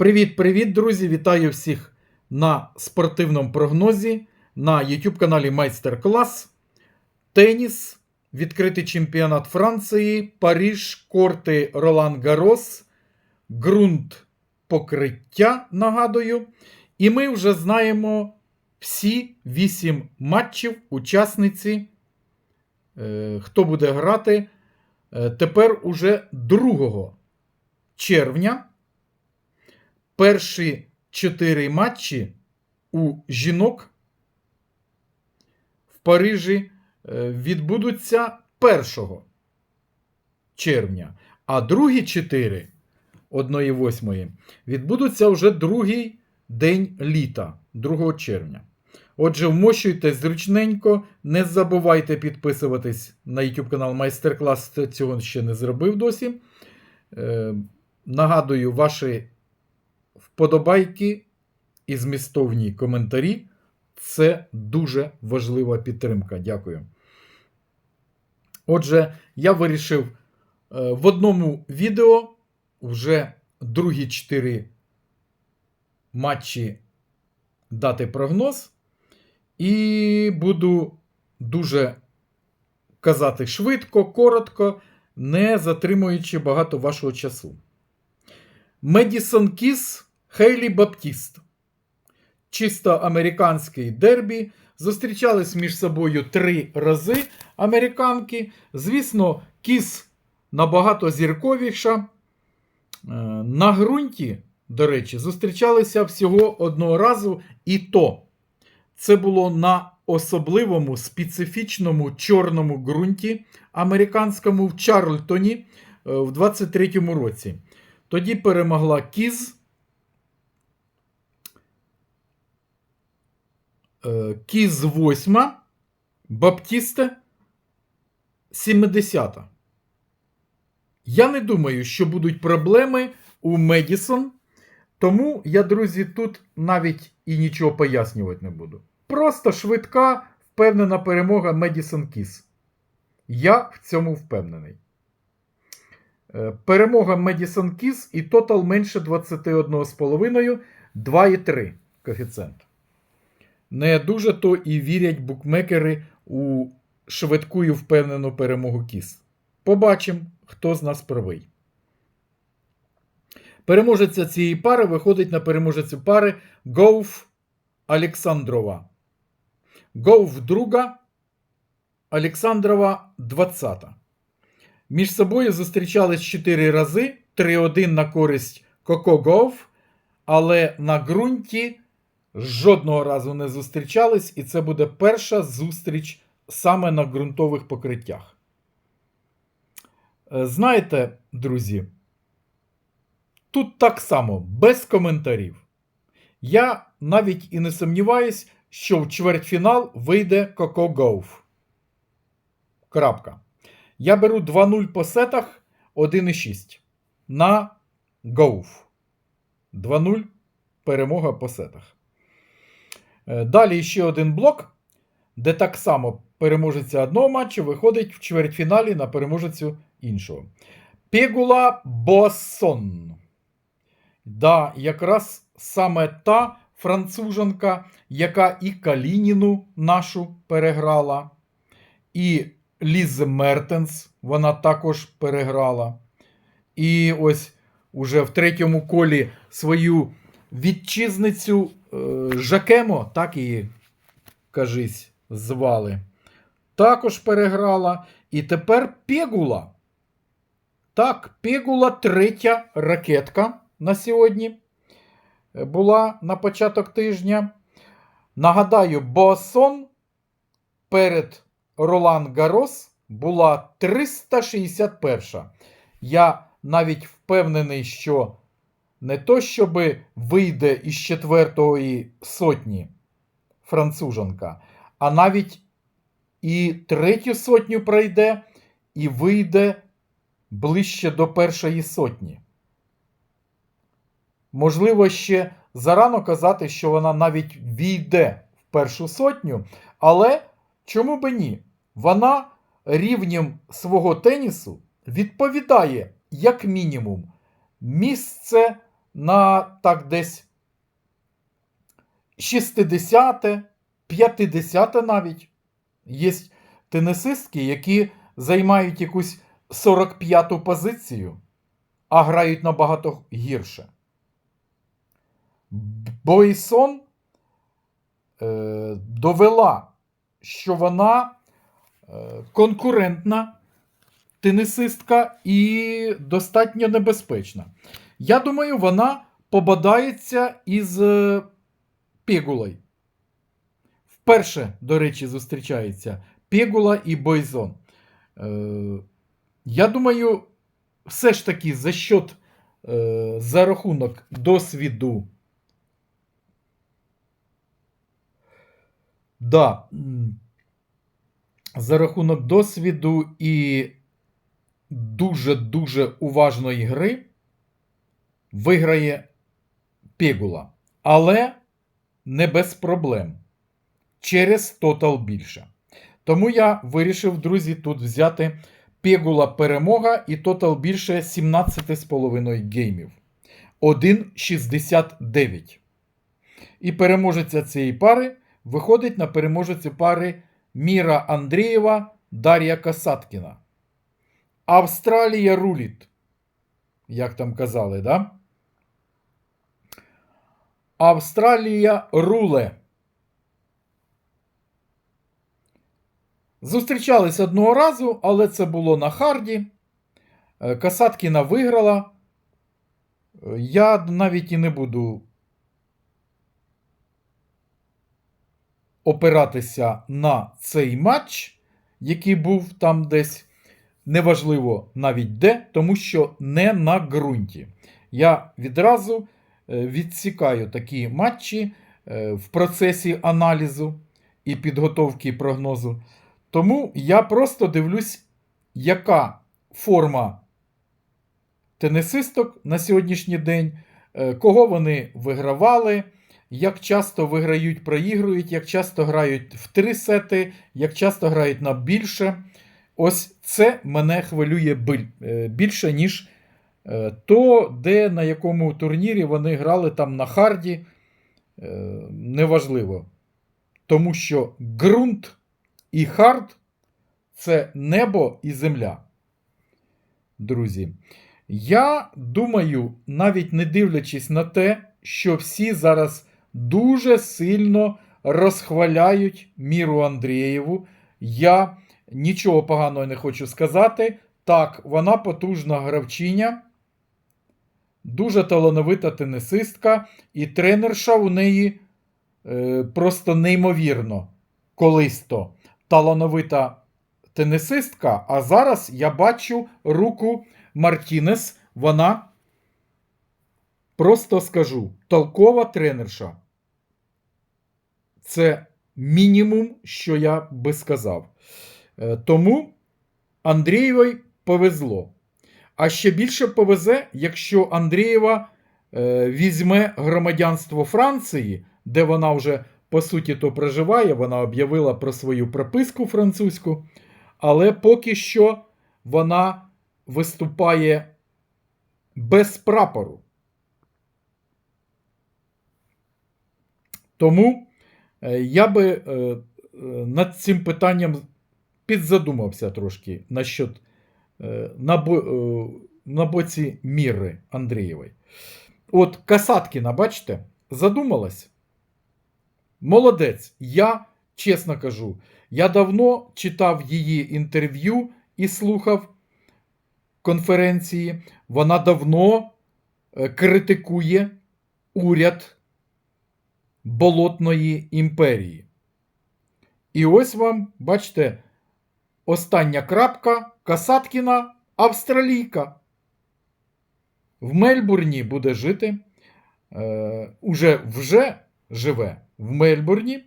Привіт-привіт, друзі! Вітаю всіх на спортивному прогнозі на YouTube каналі Майстер Клас. Теніс, відкритий чемпіонат Франції, Паріж, корти Ролан Гарос, ґрунт покриття, нагадую. І ми вже знаємо всі вісім матчів учасниці, е, хто буде грати е, тепер уже 2 червня. Перші чотири матчі у жінок в Парижі е, відбудуться 1 червня, а другі чотири 1-8 відбудуться вже другий день літа, 2 червня. Отже, вмощуйтесь зручненько, не забувайте підписуватись на YouTube канал Майстер-клас, цього ще не зробив досі. Е, нагадую, ваші вподобайки і змістовні коментарі. Це дуже важлива підтримка. Дякую. Отже, я вирішив е, в одному відео вже другі чотири матчі дати прогноз. І буду дуже казати швидко, коротко, не затримуючи багато вашого часу. Медісон Кіс Хейлі Баптіст. Чисто американський дербі. Зустрічались між собою три рази американки. Звісно, Кіс набагато зірковіша. Е, На ґрунті, до речі, зустрічалися всього одного разу, і то це було на особливому специфічному чорному ґрунті американському в Чарльтоні е, в 23-му році. Тоді перемогла Кіз. Кіз 8, Баптісте 70. Я не думаю, що будуть проблеми у Медісон. Тому я, друзі, тут навіть і нічого пояснювати не буду. Просто швидка, впевнена перемога Медісон Кіс. Я в цьому впевнений. Е, Перемога Медісон Кіс і тотал менше 21,5, 2,3 коефіцієнт. Не дуже то і вірять букмекери у швидку і впевнену перемогу Кіс. Побачимо, хто з нас правий. Переможеця цієї пари виходить на переможецю пари Гоуф Олександрова. Гоуф друга Олександрова 20. Між собою зустрічались 4 рази. 3-1 на користь Коко Гоуф, але на ґрунті жодного разу не зустрічались, і це буде перша зустріч саме на ґрунтових покриттях. Е, Знаєте, друзі, тут так само, без коментарів. Я навіть і не сумніваюсь, що в чвертьфінал вийде Коко Гоуф. Крапка. Я беру 2-0 по сетах 1,6 на Гоуф. 2-0 перемога по сетах. Е, Далі ще один блок, де так само переможеця одного матчу виходить в чвертьфіналі на переможецю іншого. Пегула Боссон. Да, якраз саме та француженка, яка і Калініну нашу переграла, і Ліз Мертенс вона також переграла. І ось уже в третьому колі свою вітчизницю е, Жакемо, так її, кажись, звали. Також переграла. І тепер Пегула. Так, Пегула третя ракетка на сьогодні була на початок тижня. Нагадаю, Боасон перед Ролан Гарос була 361. Я навіть впевнений, що не то, щоб вийде із четвертої сотні француженка, а навіть і третю сотню пройде, і вийде ближче до першої сотні. Можливо, ще зарано казати, що вона навіть війде в першу сотню, але чому би ні? Вона рівнем свого тенісу відповідає, як мінімум, місце на так десь 60-те, 50-те навіть. Є тенісистки, які займають якусь 45-ту позицію, а грають набагато гірше. Бойсон е, довела, що вона е, конкурентна тенісистка і достатньо небезпечна. Я думаю, вона побадається із е, Вперше, до речі, зустрічається Пегула і Бойзон. Е, я думаю, все ж таки за счет, е, за рахунок досвіду. Да, за рахунок досвіду і дуже-дуже уважної гри виграє Пегула. Але не без проблем. Через тотал більше. Тому я вирішив, друзі, тут взяти Пегула перемога і тотал більше 17,5 геймів. 1,69. І переможеця цієї пари виходить на переможецю пари Міра Андрієва Дар'я Касаткіна. Австралія руліт. Як там казали, да? Австралія руле. Зустрічались одного разу, але це було на харді. Е, Касаткіна виграла. Е, Я навіть і не буду опиратися на цей матч, який був там десь. Неважливо навіть де, тому що не на ґрунті. Я відразу відсікаю такі матчі е, в процесі аналізу і підготовки прогнозу. Тому я просто дивлюсь, яка форма тенісисток на сьогоднішній день, е, кого вони вигравали, як часто виграють, проігрують, як часто грають в три сети, як часто грають на більше. Ось це мене хвилює е, більше, ніж е, то, де на якому турнірі вони грали там на харді. Е, Неважливо. Тому що ґрунт і хард це небо і земля. Друзі. Я думаю, навіть не дивлячись на те, що всі зараз дуже сильно розхваляють Міру Андрієву. Я нічого поганого не хочу сказати. Так, вона потужна гравчиня, дуже талановита тенісистка, і тренерша у неї е, просто неймовірно колись то талановита тенісистка. А зараз я бачу руку Мартінес. Вона просто скажу толкова тренерша. Це мінімум, що я би сказав. Е, Тому Андрієвій повезло. А ще більше повезе, якщо Андрієва е, візьме громадянство Франції, де вона вже по суті то проживає, вона об'явила про свою прописку французьку, але поки що вона виступає без прапору. Тому е, я би е, е, над цим питанням підзадумався трошки насчет, на, бо, е, на боці Міри Андрієвої. От Касаткіна, бачите, задумалась. Молодець. Я чесно кажу, я давно читав її інтерв'ю і слухав конференції. Вона давно е, критикує уряд Болотної імперії. І ось вам, бачите, остання крапка Касаткіна австралійка. В Мельбурні буде жити. Е, уже вже живе в Мельбурні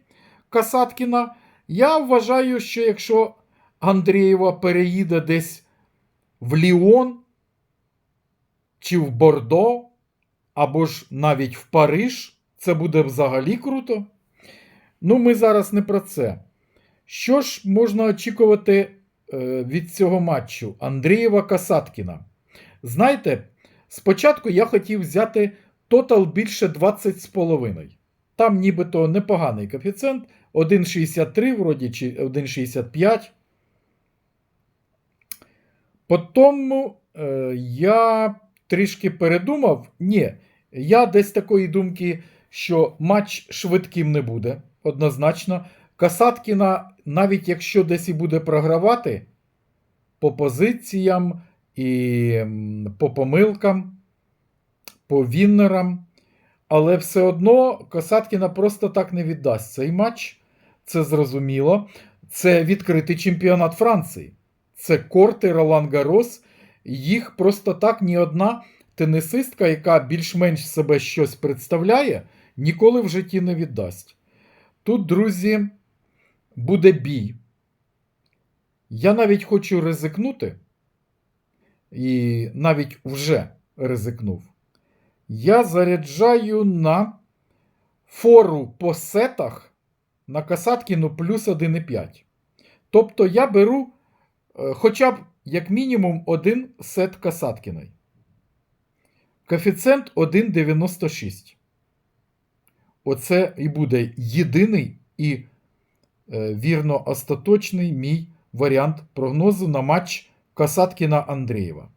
Касаткіна. Я вважаю, що якщо Андрієва переїде десь в Ліон чи в Бордо, або ж навіть в Париж, це буде взагалі круто. Ну, ми зараз не про це. Що ж можна очікувати від цього матчу Андрієва Касаткіна? Знаєте, спочатку я хотів взяти тотал більше 20,5. Там нібито непоганий коефіцієнт. 1,63 вроді чи 1,65. Потім е, я трішки передумав. Ні, я десь такої думки, що матч швидким не буде. Однозначно. Касаткіна, навіть якщо десь і буде програвати по позиціям і по помилкам, по віннерам, але все одно Касаткіна просто так не віддасть цей матч. Це зрозуміло. Це відкритий чемпіонат Франції. Це корти Ролан Гарос. Їх просто так ні одна тенісистка, яка більш-менш себе щось представляє, ніколи в житті не віддасть. Тут, друзі, буде бій. Я навіть хочу ризикнути, і навіть вже ризикнув. Я заряджаю на фору по сетах на Касаткіну плюс 1,5. Тобто я беру е, хоча б як мінімум один сет Касаткіної. Коефіцієнт 1,96. Оце і буде єдиний і вірно остаточний мій варіант прогнозу на матч Касаткіна Андрієва.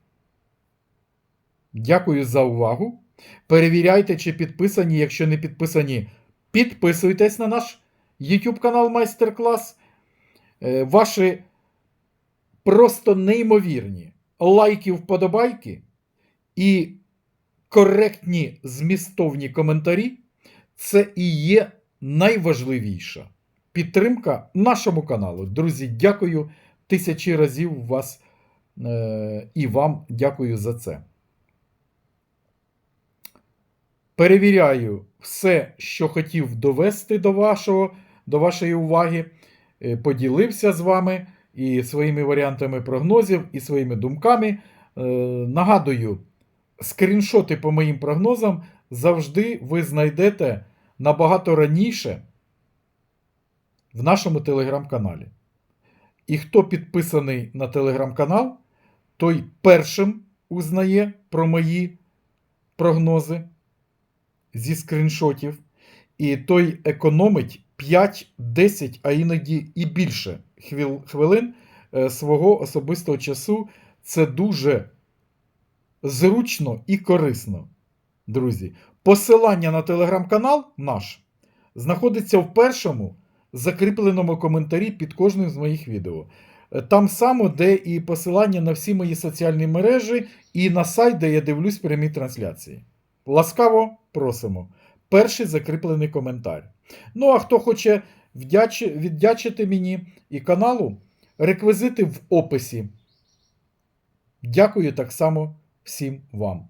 Дякую за увагу. Перевіряйте, чи підписані. Якщо не підписані, підписуйтесь на наш YouTube канал Майстер-клас. Е, Ваші просто неймовірні лайки, вподобайки і коректні змістовні коментарі це і є найважливіша підтримка нашому каналу. Друзі, дякую тисячі разів вас е, і вам дякую за це. Перевіряю все, що хотів довести до, вашого, до вашої уваги. Е, Поділився з вами і своїми варіантами прогнозів, і своїми думками. Е, Нагадую, скріншоти по моїм прогнозам завжди ви знайдете набагато раніше в нашому телеграм-каналі. І хто підписаний на телеграм-канал, той першим узнає про мої прогнози зі скріншотів, і той економить 5, 10, а іноді і більше хвилин е, свого особистого часу. Це дуже зручно і корисно, друзі. Посилання на телеграм-канал наш знаходиться в першому закріпленому коментарі під кожним з моїх відео. Е, Там само, де і посилання на всі мої соціальні мережі, і на сайт, де я дивлюсь прямі трансляції. Ласкаво просимо. Перший закріплений коментар. Ну, а хто хоче вдячи, віддячити мені і каналу, реквізити в описі. Дякую так само всім вам.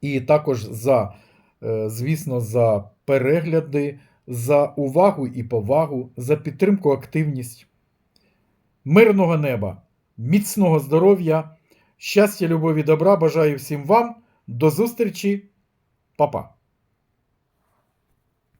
І також за, е, звісно, за перегляди, за увагу і повагу, за підтримку, активність. Мирного неба, міцного здоров'я, щастя, любові, добра бажаю всім вам. До зустрічі, Па-па.